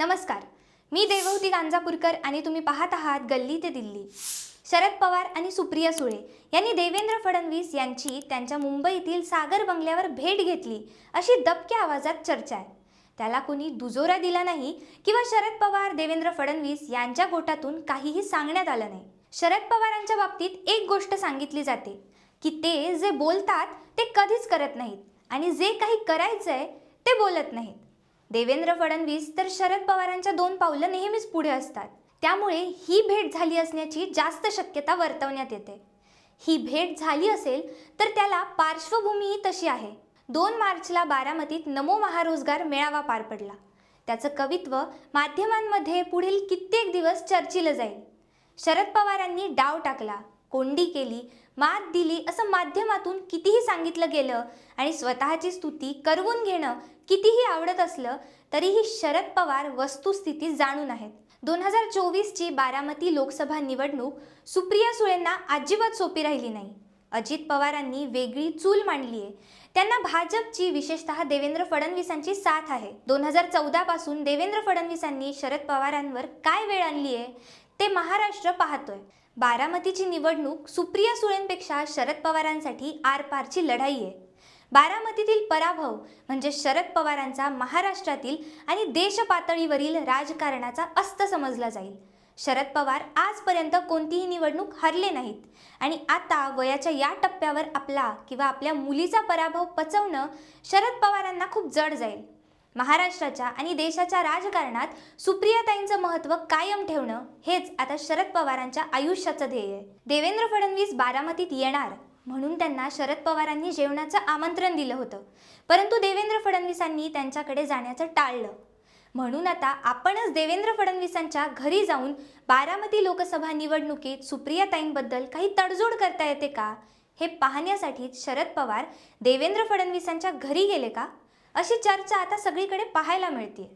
नमस्कार. मी देवहूती गांजापूरकर आणि तुम्ही पाहत आहात गल्ली ते दिल्ली. शरद पवार आणि सुप्रिया सुळे यांनी देवेंद्र फडणवीस यांची त्यांच्या मुंबईतील सागर बंगल्यावर भेट घेतली अशी दबक्या आवाजात चर्चा आहे. त्याला कोणी दुजोरा दिला नाही किंवा शरद पवार देवेंद्र फडणवीस यांच्या गोटातून काहीही सांगण्यात आलं नाही. शरद पवारांच्या बाबतीत एक गोष्ट सांगितली जाते की ते जे बोलतात ते कधीच करत नाहीत आणि जे काही करायचं आहे ते बोलत नाहीत. देवेंद्र फडणवीस तर शरद पवारांच्या दोन पावलं नेहमीच पुढे असतात. त्यामुळे ही भेट झाली असण्याची जास्त शक्यता वर्तवण्यात येते. ही भेट झाली असेल तर त्याला पार्श्वभूमीही तशी आहे. दोन मार्चला बारामतीत नमो महारोजगार मेळावा पार पडला. त्याचं कवित्व माध्यमांमध्ये पुढील कित्येक दिवस चर्चिलं जाईल. शरद पवारांनी डाव टाकला. कोंडी केली मात दिली असं माध्यमातून कितीही सांगितलं गेलं आणि स्वतःची स्तुती करवून घेणं कितीही आवडत असलं तरीही शरद पवार वस्तुस्थिती जाणून आहेत. दोन हजार चोवीसची बारामती लोकसभा निवडणूक सुप्रिया सुळेंना अजिबात सोपी राहिली नाही. अजित पवारांनी वेगळी चूल मांडली आहे त्यांना भाजपची विशेषतः देवेंद्र फडणवीसांची साथ आहे. दोन हजार चौदापासून देवेंद्र फडणवीसांनी शरद पवारांवर काय वेळ आणली आहे ते महाराष्ट्र पाहतोय. बारामतीची निवडणूक सुप्रिया सुळेंपेक्षा शरद पवारांसाठी आरपारची लढाई आहे. बारामतीतील पराभव म्हणजे शरद पवारांचा महाराष्ट्रातील आणि देश पातळीवरील राजकारणाचा अस्त समजला जाईल. शरद पवार आजपर्यंत कोणतीही निवडणूक हरले नाहीत. आणि आता वयाच्या या टप्प्यावर आपला किंवा आपल्या मुलीचा पराभव पचवणं शरद पवारांना खूप जड जाईल. महाराष्ट्राच्या आणि देशाच्या राजकारणात सुप्रियाताईंचं महत्त्व कायम ठेवणं हेच आता शरद पवारांच्या आयुष्याचं ध्येय आहे. देवेंद्र फडणवीस बारामतीत येणार म्हणून त्यांना शरद पवारांनी जेवणाचं आमंत्रण दिलं होतं. परंतु देवेंद्र फडणवीसांनी त्यांच्याकडे जाण्याचं टाळलं. म्हणून आता आपणच देवेंद्र फडणवीसांच्या घरी जाऊन बारामती लोकसभा निवडणुकीत सुप्रियाताईंबद्दल काही तडजोड करता येते का? हे पाहण्यासाठी शरद पवार देवेंद्र फडणवीसांच्या घरी गेले का? अशी चर्चा आता सगळीकडे पाहायला मिळते